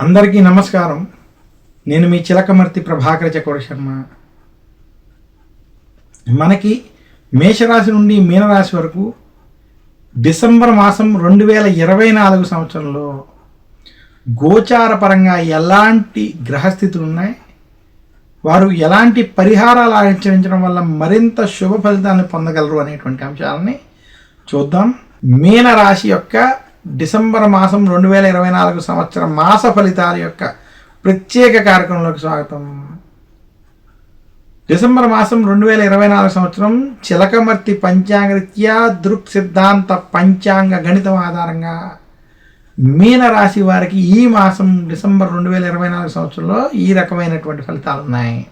అందరికీ నమస్కారం. నేను మీ చిలకమర్తి ప్రభాకర చక్రవర్తి శర్మ. మనకి మేషరాశి నుండి మీనరాశి వరకు డిసెంబర్ మాసం రెండు వేల ఇరవై నాలుగు సంవత్సరంలో గోచార పరంగా ఎలాంటి గ్రహస్థితులు ఉన్నాయి? వారు ఎలాంటి పరిహారాలు ఆచరించడం వల్ల మరింత శుభ ఫలితాన్ని పొందగలరు అనేటువంటి అంశాలని చూద్దాం. మీనరాశి యొక్క డిసెంబర్ మాసం రెండు వేల ఇరవై నాలుగు సంవత్సరం మాస ఫలితాల యొక్క ప్రత్యేక కార్యక్రమంలోకి స్వాగతం. డిసెంబర్ మాసం రెండు వేల ఇరవై నాలుగు సంవత్సరం చిలకమర్తి పంచాంగరీత్యా దృక్ సిద్ధాంత పంచాంగ గణితం ఆధారంగా మీన రాశి వారికి ఈ మాసం డిసెంబర్ రెండు వేల ఇరవై నాలుగు సంవత్సరంలో ఈ రకమైనటువంటి ఫలితాలు ఉన్నాయి.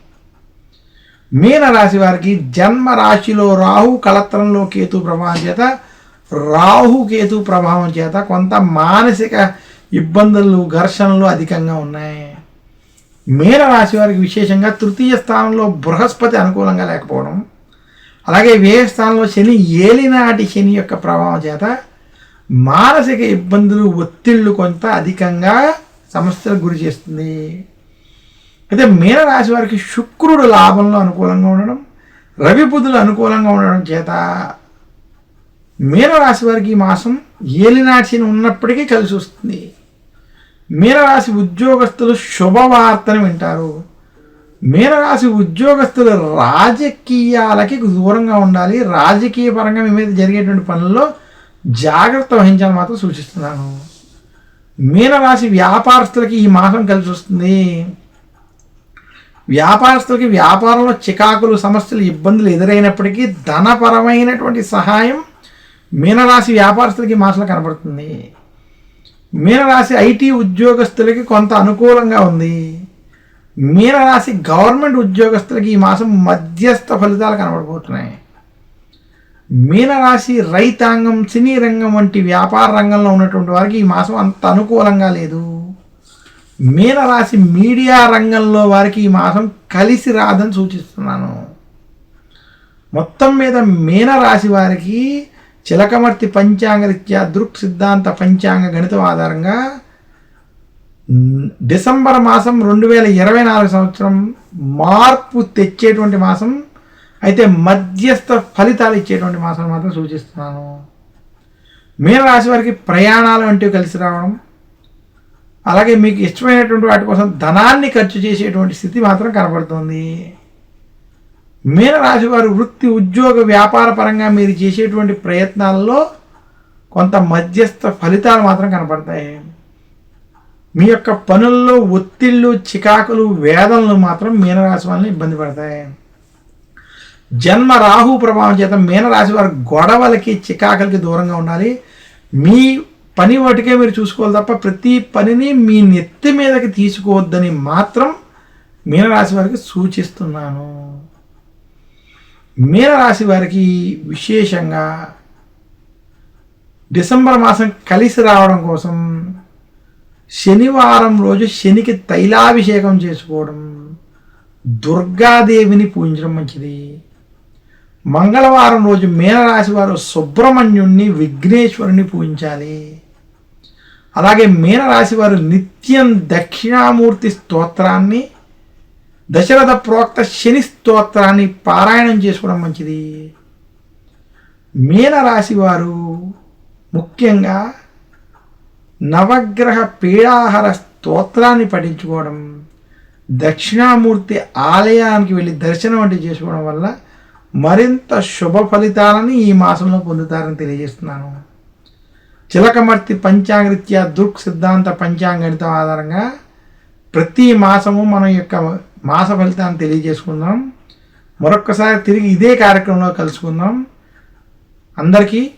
మీన రాశి వారికి జన్మ రాశిలో రాహు కళత్రంలో కేతు ప్రభావం చేత రాహు కేతు ప్రభావం చేత కొంత మానసిక ఇబ్బందులు ఘర్షణలు అధికంగా ఉన్నాయి. మీన రాశి వారికి విశేషంగా తృతీయ స్థానంలో బృహస్పతి అనుకూలంగా లేకపోవడం అలాగే వ్యయ స్థానంలో శని ఏలినాటి శని యొక్క ప్రభావం చేత మానసిక ఇబ్బందులు ఒత్తిళ్ళు కొంత అధికంగా సమస్యలకు గురి చేస్తుంది. అయితే మీనరాశి వారికి శుక్రుడు లాభంలో అనుకూలంగా ఉండడం రవి బుధులు అనుకూలంగా ఉండడం చేత మీనరాశి వారికి ఈ మాసం ఏలినాటిని ఉన్నప్పటికీ కలిసి వస్తుంది. మీనరాశి ఉద్యోగస్తులు శుభవార్తను వింటారు. మీనరాశి ఉద్యోగస్తులు రాజకీయాలకి దూరంగా ఉండాలి. రాజకీయ పరంగా మీ మీద జరిగేటువంటి పనుల్లో జాగ్రత్త వహించాలని మాత్రం సూచిస్తున్నాను. మీనరాశి వ్యాపారస్తులకి ఈ మాసం కలిసి వస్తుంది. వ్యాపారస్తులకి వ్యాపారంలో చికాకులు సమస్యలు ఇబ్బందులు ఎదురైనప్పటికీ ధనపరమైనటువంటి సహాయం మీనరాశి వ్యాపారస్తులకి ఈ కనబడుతుంది. మీనరాశి ఐటీ ఉద్యోగస్తులకి కొంత అనుకూలంగా ఉంది. మీనరాశి గవర్నమెంట్ ఉద్యోగస్తులకి ఈ మాసం మధ్యస్థ ఫలితాలు కనబడిపోతున్నాయి మీనరాశి రైతాంగం సినీ రంగం వంటి వ్యాపార రంగంలో ఉన్నటువంటి వారికి ఈ మాసం అంత అనుకూలంగా లేదు. మీనరాశి మీడియా రంగంలో వారికి ఈ మాసం కలిసి రాదని సూచిస్తున్నాను. మొత్తం మీద మీనరాశి వారికి చిలకమర్తి పంచాంగరీత్యా దృక్ సిద్ధాంత పంచాంగ గణితం ఆధారంగా డిసెంబర్ మాసం రెండు వేల ఇరవై నాలుగు సంవత్సరం మార్పు తెచ్చేటువంటి మాసం అయితే మధ్యస్థ ఫలితాలు ఇచ్చేటువంటి మాసం మాత్రం సూచిస్తున్నాను. మీనరాశి వారికి ప్రయాణాలు వంటివి కలిసి రావడం అలాగే మీకు ఇష్టమైనటువంటి వాటి కోసం ధనాన్ని ఖర్చు చేసేటువంటి స్థితి మాత్రం కనబడుతుంది. మీనరాశి వారు వృత్తి ఉద్యోగ వ్యాపార పరంగా మీరు చేసేటువంటి ప్రయత్నాల్లో కొంత మధ్యస్థ ఫలితాలు మాత్రం కనపడతాయి. మీ యొక్క పనుల్లో ఒత్తిళ్ళు చికాకులు వేదనలు మాత్రం మీనరాశి వాళ్ళని ఇబ్బంది పడతాయి. జన్మ రాహు ప్రభావం చేత మీనరాశి వారు గొడవలకి చికాకులకి దూరంగా ఉండాలి. మీ పని వాటికే మీరు చూసుకోవాలి తప్ప ప్రతి పనిని మీ నెత్తి మీదకి తీసుకోవద్దని మాత్రం మీనరాశి వారికి సూచిస్తున్నాను. మీనరాశి వారికి విశేషంగా డిసెంబర్ మాసం కలిసి రావడం కోసం శనివారం రోజు శనికి తైలాభిషేకం చేసుకోవడం దుర్గాదేవిని పూజించడం మంచిది. మంగళవారం రోజు మీనరాశి వారు సుబ్రహ్మణ్యుణ్ణి విఘ్నేశ్వరుని పూజించాలి. అలాగే మీనరాశి వారు నిత్యం దక్షిణామూర్తి స్తోత్రాన్ని దశరథ ప్రోక్త శని స్తోత్రాన్ని పారాయణం చేసుకోవడం మంచిది. మీనరాశి వారు ముఖ్యంగా నవగ్రహ పీడాహార స్తోత్రాన్ని పఠించుకోవడం దక్షిణామూర్తి ఆలయానికి వెళ్ళి దర్శనం వంటి చేసుకోవడం వల్ల మరింత శుభ ఫలితాలని ఈ మాసంలో పొందుతారని తెలియజేస్తున్నాను. చిలకమర్తి పంచాంగరీత్యా దుర్క్ సిద్ధాంత పంచాంగణితం ఆధారంగా ప్రతి మాసము మన యొక్క మాస ఫలితాన్ని తెలియజేసుకుందాం. మరొక్కసారి తిరిగి ఇదే కార్యక్రమంలో కలుసుకుందాం. అందరికీ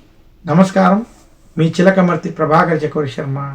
నమస్కారం. మీ చిలకమర్తి ప్రభాకర్ చక్రవర్తి శర్మ.